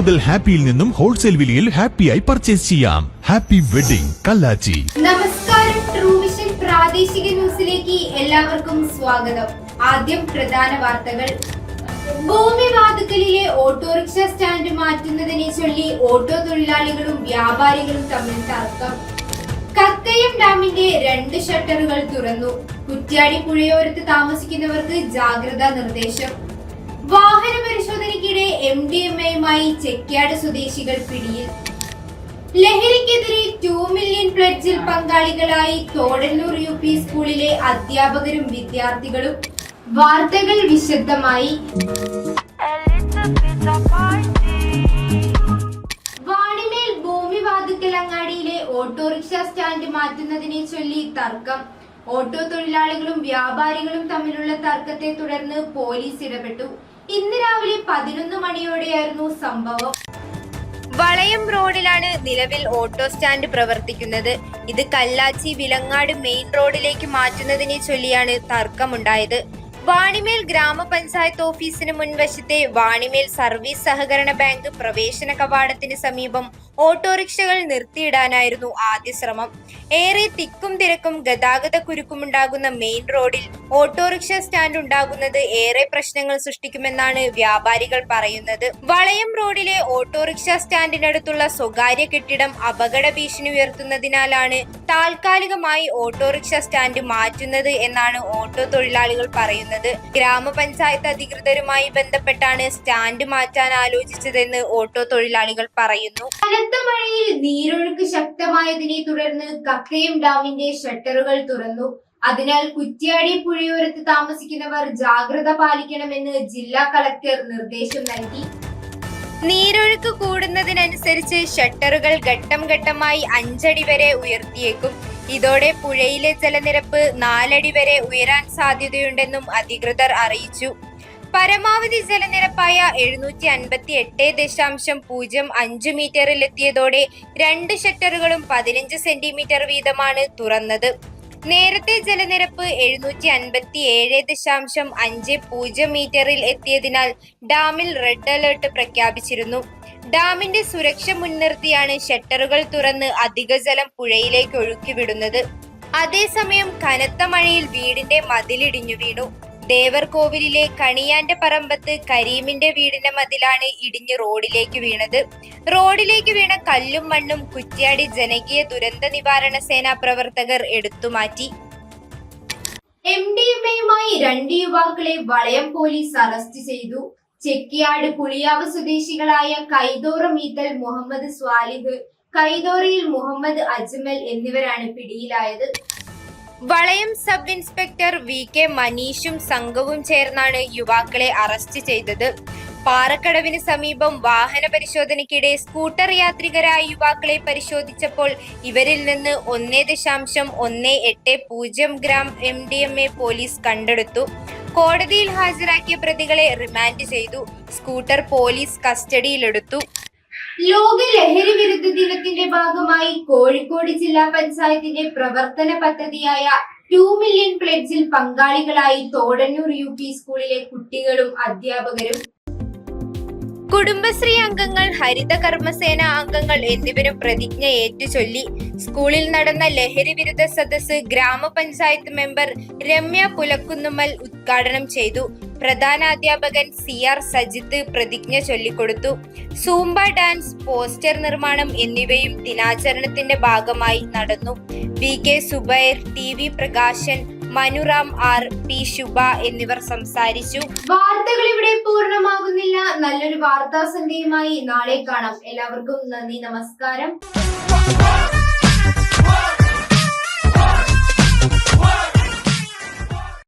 മുതൽ ഹാപ്പിയിൽ നിന്നും ഹോൾസെയിൽ വിലയിൽ ഹാപ്പിയായി പർച്ചേസ് ചെയ്യാം. Happy wedding Kallachi. നമസ്കാരം. ട്രൂ വിഷൻ പ്രാദേശിക ന്യൂസിലേക്ക് എല്ലാവർക്കും സ്വാഗതം. ആദ്യം പ്രധാന വാർത്തകൾ. ഭൂമി വാതുക്കലിലെ ഓട്ടോറിക്ഷ സ്റ്റാൻഡ് മാറ്റുന്നതിനെ ചൊല്ലി ഓട്ടോ തൊഴിലാളികളും വ്യാപാരികളും തമ്മിൽ തർക്കം. കക്കയം ഡാമിന്റെ രണ്ട് ഷട്ടറുകൾ തുറന്നു. കുറ്റ്യാടി പുഴയോരത്ത് താമസിക്കുന്നവർക്ക് ജാഗ്രതാ നിർദ്ദേശം. വാഹന എം ഡി എം എയുമായി ചെക്യാട് സ്വദേശികൾ പിടിയിൽ. ലഹരിക്കെതിരെ ടു മില്യൺ പ്ലഡ്ജിൽ പങ്കാളികളായി തോടന്നൂർ യു പി സ്കൂളിലെ അധ്യാപകരും വിദ്യാർത്ഥികളും വാർത്തകൾ വിശദമായി. വാണിമേൽ ഭൂമി വാതുക്കൽ അങ്ങാടിയിലെ ഓട്ടോറിക്ഷ സ്റ്റാൻഡ് മാറ്റുന്നതിനെ ചൊല്ലി തർക്കം. ഓട്ടോ തൊഴിലാളികളും വ്യാപാരികളും തമ്മിലുള്ള തർക്കത്തെ തുടർന്ന് പോലീസ് ഇടപെട്ടു. ഇന്ന് രാവിലെ പതിനൊന്ന് മണിയോടെയായിരുന്നു സംഭവം. വളയം റോഡിലാണ് നിലവിൽ ഓട്ടോ സ്റ്റാൻഡ് പ്രവർത്തിക്കുന്നത്. ഇത് കല്ലാച്ചി വിലങ്ങാട് മെയിൻ റോഡിലേക്ക് മാറ്റുന്നതിനെ ചൊല്ലിയാണ് തർക്കമുണ്ടായത്. വാണിമേൽ ഗ്രാമപഞ്ചായത്ത് ഓഫീസിന് മുൻവശത്തെ വാണിമേൽ സർവീസ് സഹകരണ ബാങ്ക് പ്രവേശന കവാടത്തിന് സമീപം ഓട്ടോറിക്ഷകൾ നിർത്തിയിടാനായിരുന്നു ആദ്യ ശ്രമം. ഏറെ തിക്കും തിരക്കും ഗതാഗത കുരുക്കുമുണ്ടാകുന്ന മെയിൻ റോഡിൽ ഓട്ടോറിക്ഷ സ്റ്റാൻഡ് ഉണ്ടാകുന്നത് ഏറെ പ്രശ്നങ്ങൾ സൃഷ്ടിക്കുമെന്നാണ് വ്യാപാരികൾ പറയുന്നത്. വളയം റോഡിലെ ഓട്ടോറിക്ഷ സ്റ്റാൻഡിനടുത്തുള്ള സ്വകാര്യ കെട്ടിടം അപകട ഭീഷണി ഉയർത്തുന്നതിനാലാണ് താൽക്കാലികമായി ഓട്ടോറിക്ഷ സ്റ്റാൻഡ് മാറ്റുന്നത് എന്നാണ് ഓട്ടോ തൊഴിലാളികൾ പറയുന്നത്. ഗ്രാമപഞ്ചായത്ത് അധികൃതരുമായി ബന്ധപ്പെട്ടാണ് സ്റ്റാൻഡ് മാറ്റാൻ ആലോചിച്ചതെന്ന് ഓട്ടോ തൊഴിലാളികൾ പറയുന്നു. കനത്ത മഴയിൽ നീരൊഴുക്ക് ശക്തമായതിനെ തുടർന്ന് കക്കയം ഡാമിന്റെ ഷട്ടറുകൾ തുറന്നു. അതിനാൽ കുറ്റ്യാടി പുഴയോരത്ത് താമസിക്കുന്നവർ ജാഗ്രത പാലിക്കണമെന്ന് ജില്ലാ കളക്ടർ നിർദ്ദേശം നൽകി. നീരൊഴുക്ക് കൂടുന്നതിനനുസരിച്ച് ഷട്ടറുകൾ ഘട്ടം ഘട്ടമായി അഞ്ചടി വരെ ഉയർത്തിയേക്കും. ഇതോടെ പുഴയിലെ ജലനിരപ്പ് നാലടി വരെ ഉയരാൻ സാധ്യതയുണ്ടെന്നും അധികൃതർ അറിയിച്ചു. പരമാവധി ജലനിരപ്പായ എഴുന്നൂറ്റി അൻപത്തി എട്ട് ദശാംശം പൂജ്യം അഞ്ച് മീറ്ററിൽ എത്തിയതോടെ രണ്ട് ഷട്ടറുകളും പതിനഞ്ച് സെന്റിമീറ്റർ വീതമാണ് തുറന്നത്. നേരത്തെ ജലനിരപ്പ് എഴുന്നൂറ്റി അൻപത്തി ഏഴ് ദശാംശം അഞ്ച് പൂജ്യം മീറ്ററിൽ എത്തിയതിനാൽ ഡാമിൽ റെഡ് അലേർട്ട് പ്രഖ്യാപിച്ചിരുന്നു. ഡാമിന്റെ സുരക്ഷ മുൻനിർത്തിയാണ് ഷട്ടറുകൾ തുറന്ന് അധിക ജലം പുഴയിലേക്ക് ഒഴുക്കിവിടുന്നത്. അതേസമയം കനത്ത മഴയിൽ വീടിന്റെ മതിലിടിഞ്ഞു വീണു. ദേവർകോവിലിലെ കണിയാന്റെ പറമ്പത്ത് കരീമിന്റെ വീടിന്റെ മതിലാണ് ഇടിഞ്ഞ് റോഡിലേക്ക് വീണത്. റോഡിലേക്ക് വീണ കല്ലും മണ്ണും കുറ്റ്യാടി ജനകീയ ദുരന്ത നിവാരണ സേനാ പ്രവർത്തകർ എടുത്തുമാറ്റി എം ഡി എം എയുമായി രണ്ട് യുവാക്കളെ വളയം പോലീസ് അറസ്റ്റ് ചെയ്തു. ചെക്കിയാട് പുളിയാവ് സ്വദേശികളായ കൈതോറ മീത്തൽ മുഹമ്മദ് സ്വാലിഹ് കൈതോറയിൽ മുഹമ്മദ് അജ്മൽ എന്നിവരാണ് പിടിയിലായത്. Valayam sub inspector V K മനീഷും സംഘവും ചേർന്നാണ് യുവാക്കളെ അറസ്റ്റ് ചെയ്തത്. പാറക്കടവിന് സമീപം വാഹന പരിശോധനയ്ക്കിടെ സ്കൂട്ടർ യാത്രികരായ യുവാക്കളെ പരിശോധിച്ചപ്പോൾ ഇവരിൽ നിന്ന് ഒന്നേ ദശാംശം ഒന്ന് എട്ട് പൂജ്യം gram M D M A police കണ്ടെടുത്തു. കോടതിയിൽ ഹാജരാക്കിയ പ്രതികളെ റിമാൻഡ് ചെയ്തു. സ്കൂട്ടർ പോലീസ് കസ്റ്റഡിയിലെടുത്തു. ലോക ലഹരി വിരുദ്ധ ദിനത്തിന്റെ ഭാഗമായി കോഴിക്കോട് ജില്ലാ പഞ്ചായത്തിന്റെ പ്രവർത്തന പദ്ധതിയായ ടു മില്യൺ പ്ലെഡ്ജിൽ പങ്കാളികളായി തോടന്നൂർ യു പി സ്കൂളിലെ കുട്ടികളും അധ്യാപകരും കുടുംബശ്രീ അംഗങ്ങൾ ഹരിത കർമ്മസേന അംഗങ്ങൾ എന്നിവരും പ്രതിജ്ഞ ഏറ്റുചൊല്ലി. സ്കൂളിൽ നടന്ന ലഹരി വിരുദ്ധ സദസ് ഗ്രാമപഞ്ചായത്ത് മെമ്പർ രമ്യ പുലക്കുന്നുമ്മൽ ഉദ്ഘാടനം ചെയ്തു. പ്രധാനാധ്യാപകൻ സി ആർ സജിത്ത് പ്രതിജ്ഞ ചൊല്ലിക്കൊടുത്തു. സൂംബ ഡാൻസ് പോസ്റ്റർ നിർമ്മാണം എന്നിവയും ദിനാചരണത്തിന്റെ ഭാഗമായി നടന്നു. V K Subair T V Prakashan Manuram R P Shubha എന്നിവർ സംസാരിച്ചു. വാർത്തകൾ ഇവിടെ പൂർണമാകുന്നില്ല. നല്ലൊരു വാർത്താ സന്ധ്യയുമായി നാളെ കാണാം. എല്ലാവർക്കും നന്ദി നമസ്കാരം.